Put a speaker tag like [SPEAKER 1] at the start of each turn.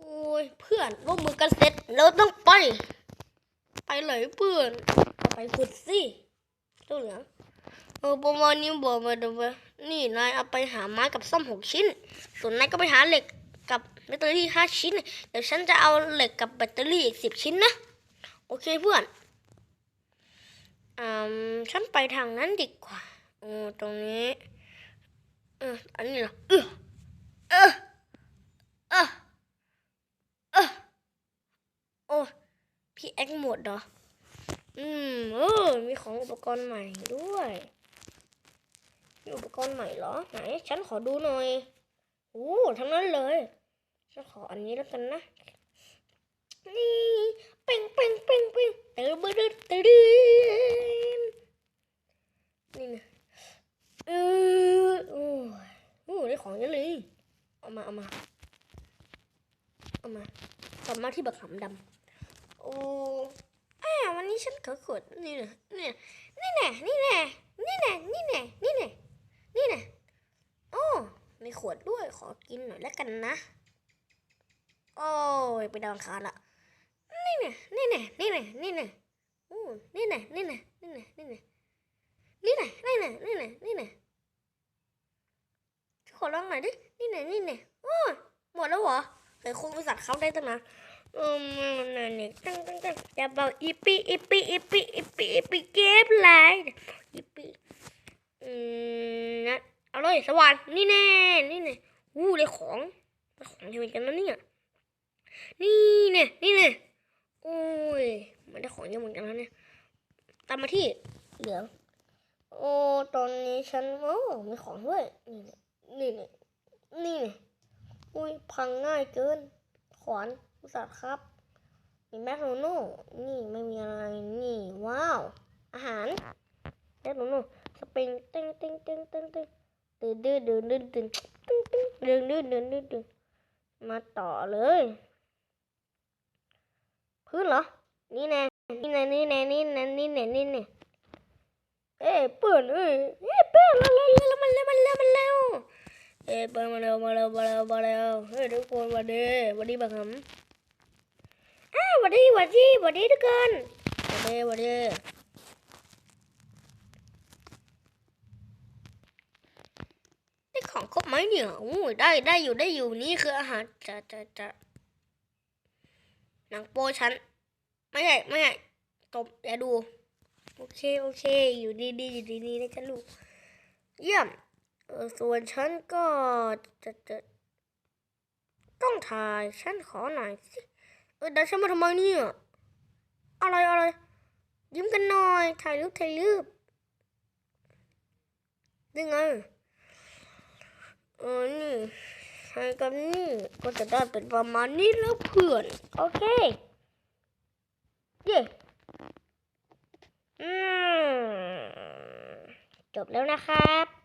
[SPEAKER 1] โอ้ยเพื่อนร่วมมือกันเสร็จเราต้องไป ไปเลยเพื่อนไปขุดสิตัวเหลืองเออประมาณนี้บอกมาเดี๋ยวไปนี่นายเอาไปหาไม้กับซ่อมหกชิ้น ส่วนนายก็ไปหาเหล็กกับแบตเตอรี่ห้าชิ้น เดี๋ยวฉันจะเอาเหล็กกับแบตเตอรี่อีกสิบชิ้นนะ โอเคเพื่อนอืมฉันไปทางนั้นดีกว่าโอ้ตรงนี้เอออันนี้เหรออเออเออโอ้ พี่แอ็กหมดเหรออืมเออมีของอุปกรณ์ใหม่ด้วยมีอุปกรณ์ใหม่เหรอ ไหน ฉันขอดูหน่อยโอ้ทั้งนั้นเลย ฉันขออันนี้แล้วกันนะ นี่เป่งเป่งเป่งเป่งเตอร์บดดเตอร์ดืนนี่นะเออโอ้โอ้ได้ของเยอะเลย เอามา เอามา เอามา กลับมาที่บักหำดำ โอ้อาวันนี้ฉันขอขวดนี่นะนี่นะนี่แน่นี่แน่นี่แน่นี่แน่นี่แน่นี่แน่โอ้มีขวดด้วยขอกินหน่อยแล้วกันนะ โอ้ยไปดาวอังคารละนี่เนี่ยนี่เนี่ยนี่เนี่ยนี่เนี่ยอู้นี่เนี่ยนี่เนี่ยนี่เนี่ยนี่เนี่ยนี่เนี่ยนี่เนี่ยนี่เนี่ยนี่เนี่ยขอลองหน่อยดินี่เนี่ยนี่เนี่ยโอ้หมดแล้วเหรอเคยคงบริษัทเขาได้ตั้งนาน ตั้งตั้งตั้งอย่าบอกอีปีอีปีอีปีอีปีอีปีเก็บไรอีปีอืมนะเอาเลยสว่านนี่แน่นี่แน่อู้ได้ของได้ของเยอะกันนะเนี่ยนี่เนี่ยนี่เนี่ยโอ้ยมันได้ของเยอะเหมือนกันแล้วเนี่ยตามมาที่เหลืองโอ้ตอนนี้ฉันโอ้มีของด้วยนี่เนี่ยนี่เนี่ยนี่เนี่ยอุ้ยพังง่ายเกินขวาน อุตสาห์ครับ มีแมคโนโน่นี่ไม่มีอะไรนี่ว้าว อาหารแมคโนโน่สปริงเต้งเต้งเต้งเต้งเต้งตื่นดื้อดื้อดื้อดื้อตึ้งตึ้งดื้อดื้อดื้อดื้อดื้อมาต่อเลย พื้นเหรอ นี่แน่นี่แน่นี่แน่นี่แน่นี่แน่นี่แน่เอ้ยเปื่อนเอ้ยเอ้ยเปื่อนเร็วเร็วเร็วมันเร็วมันเร็วมันเร็วเอ้ยเปื่อนมาเร็วมาเร็วมาเร็วมาเร็วเฮ้ยทุกคนวันดีวันดีบังคับ อ้าววันดีวันดีวันดีทุกคนวันดีวันดีได้ของครบไหมเนี่ยโอ้ยได้ได้อยู่ได้อยู่นี่คืออาหารจะจะจะหนังโป้ฉันไม่ใช่ไม่ใช่ตบอย่าดู โอเคโอเค อยู่ดีๆอยู่ดีๆนะฉันลูก เยี่ยมเออส่วนฉันก็จะจะต้องถ่ายฉันขอหน่อยสิ เออดี๋ยวฉันมาทำไมเนี่ย อะไรอะไร ยิ้มกันหน่อย ถ่ายรูปถ่ายรูปยังไงเออนี่ใช้กับนี่ก็จะได้เป็นประมาณนี้แล้วเพื่อน โอเค เย่อืมจบแล้วนะครับ